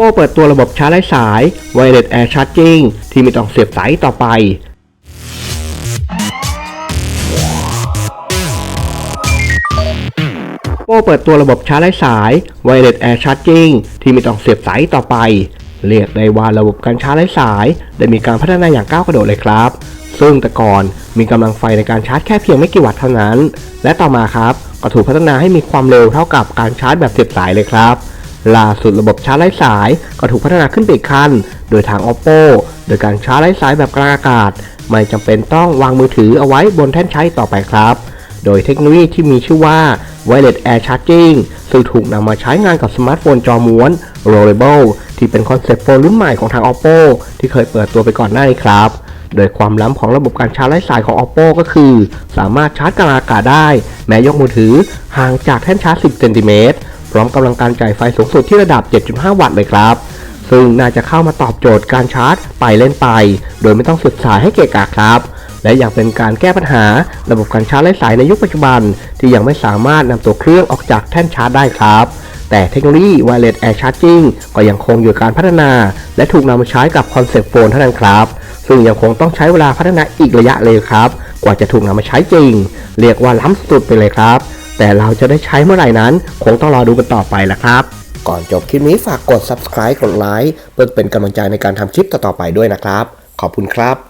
โป้เปิดตัวระบบชาร์จไร้สาย Wireless Air Charging ที่ไม่ต้องเสียบสายต่อไป โป้เปิดตัวระบบชาร์จไร้สาย Wireless Air Charging ที่ไม่ต้องเสียบสายต่อไป เรียกได้ว่าระบบการชาร์จไร้สาย ได้มีการพัฒนาอย่างก้าวกระโดดเลยครับ ซึ่งแต่ก่อนมีกำลังไฟในการชาร์จแค่เพียงไม่กี่วัตต์เท่านั้น และต่อมาครับก็ถูกพัฒนาให้มีความเร็วเท่ากับการชาร์จแบบเสียบสายเลยครับ ล่าสุดระบบชาร์จไร้สายก็ถูกพัฒนาขึ้นไปอีกขั้น โดยทาง oppo โดยการชาร์จไร้สายแบบกลางอากาศ ไม่จำเป็นต้องวางมือถือเอาไว้บนแท่นใช้ต่อไปครับ โดยเทคโนโลยีที่มีชื่อว่า Wireless Air Charging ซึ่งถูกนำมาใช้งานกับสมาร์ทโฟนจอม้วน Rollable ที่เป็นคอนเซ็ปต์โฟนรุ่นใหม่ของทาง oppo ที่เคยเปิดตัวไปก่อนหน้านี้ครับโดยความล้ำของระบบการชาร์จไร้สายของ oppo ก็คือ สามารถชาร์จกลางอากาศได้ แม้ยกมือถือห่างจากแท่นชาร์จ 10 เซนติเมตร พร้อมกำลังการจ่ายไฟสูงสุดที่ระดับ 7.5 วัตต์เลยครับ ซึ่งน่าจะเข้ามาตอบโจทย์การชาร์จไปเล่นไป โดยไม่ต้องสียบสายให้เกะกะครับ และยังเป็นการแก้ปัญหาระบบการชาร์จไร้สายในยุคปัจจุบัน ที่ยังไม่สามารถนำตัวเครื่องออกจากแท่นชาร์จได้ครับแต่เทคโนโลยี Wireless Air Charging ก็ยังคงอยู่การพัฒนา และถูกนำมาใช้กับคอนเซ็ปต์โฟนเท่านั้นครับ ซึ่งยังคงต้องใช้เวลาพัฒนาอีกระยะเลยครับ กว่าจะถูกนำมาใช้จริง เรียกว่าล้ำสุดไปเลยครับ แต่เราจะได้ใช้เมื่อไหร่นั้น คงต้องรอดูกันต่อไปละครับ ก่อนจบคลิปนี้ฝากกด subscribe กดไลค์เพื่อเป็นกำลังใจในการทำคลิปต่อๆไปด้วยนะครับ ขอบคุณครับ